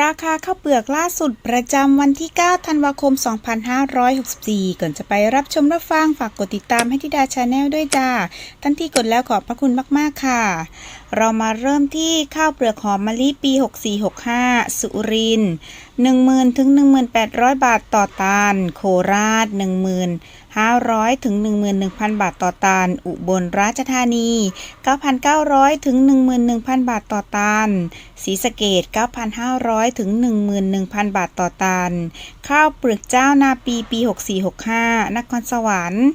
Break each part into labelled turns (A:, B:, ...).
A: ราคาข้าวเปลือกล่าสุดประจำวันที่ 9 ธันวาคม 2564 ก่อนจะไปรับชมรับฟังฝากกดติดตามให้ทิดาชาแนลด้วยจ้า ท่านที่กดแล้วขอบพระคุณมากๆค่ะ เรามาเริ่มที่ข้าวเปลือกหอมมะลิปี 6465 สุรินทร์10,000 ถึง 1,800 บาทต่อตัน โคราช 1,500 ถึง 11,000 บาทต่อตัน อุบลราชธานี 9,900 ถึง 11,000 บาทต่อตัน ศรีสะเกด9,500ถึง 11,000 บาทต่อตัน ข้าวเปลือกเจ้านาปีปี 6465 นครสวรรค์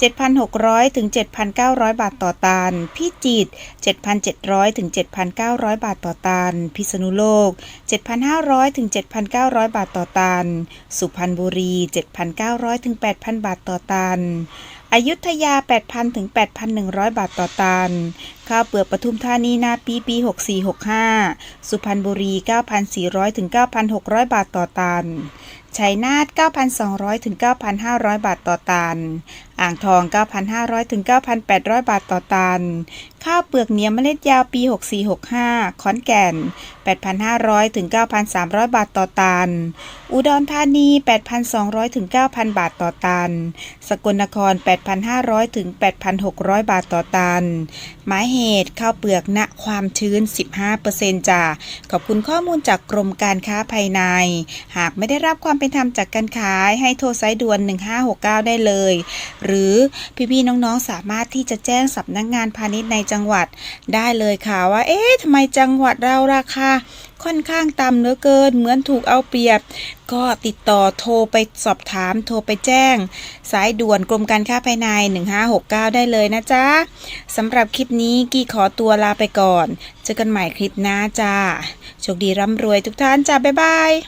A: 7,600 ถึง 7,900 บาทต่อตัน พิจิตร 7,700 ถึง 7,900 บาทต่อตัน พิษณุโลก 7,500 ถึง 7,900 บาทต่อตัน สุพรรณบุรี 7,900 ถึง 8,000 บาทต่อตันอยุธยา 8,000 ถึง 8,100 บาทต่อตัน ข้าวเปลือกปทุมธานีนาปีปี 6465 สุพรรณบุรี 9,400ถึง9,600 บาทต่อตัน ชัยนาท 9,200ถึง9,500 บาทต่อตัน อ่างทอง 9,500ถึง9,800 บาทต่อตัน ข้าวเปลือกเนียวเมล็ดยาวปี 6465 ขอนแก่น 8,500ถึง9,300 บาทต่อตัน อุดรธานี 8,200ถึง9,000 บาทต่อตัน สกลนคร 8,500ถึง8,600 บาทต่อตัน หมายเหตุข้าวเปลือกณความชื้น 15%จ้าขอบคุณข้อมูลจากกรมการค้าภายใน หากไม่ได้รับความเป็นธรรมจากการขายให้โทรสายด่วน 1569 ได้เลย หรือพี่ๆน้องๆสามารถที่จะแจ้งสำนักงานพาณิชย์ในจังหวัดได้เลยค่ะว่า เอ๊ะทำไมจังหวัดเราราคา ค่อนข้างต่ำเหลือเกิน เหมือนถูกเอาเปรียบ ก็ติดต่อโทรไปสอบถาม โทรไปแจ้ง สายด่วนกรมการค้าภายใน 1569 ได้เลยนะจ๊ะสำหรับคลิปนี้กี้ขอตัวลาไปก่อน เจอกันใหม่คลิปหน้าจ้าโชคดีร่ำรวยทุกท่านจ้าบ๊ายบาย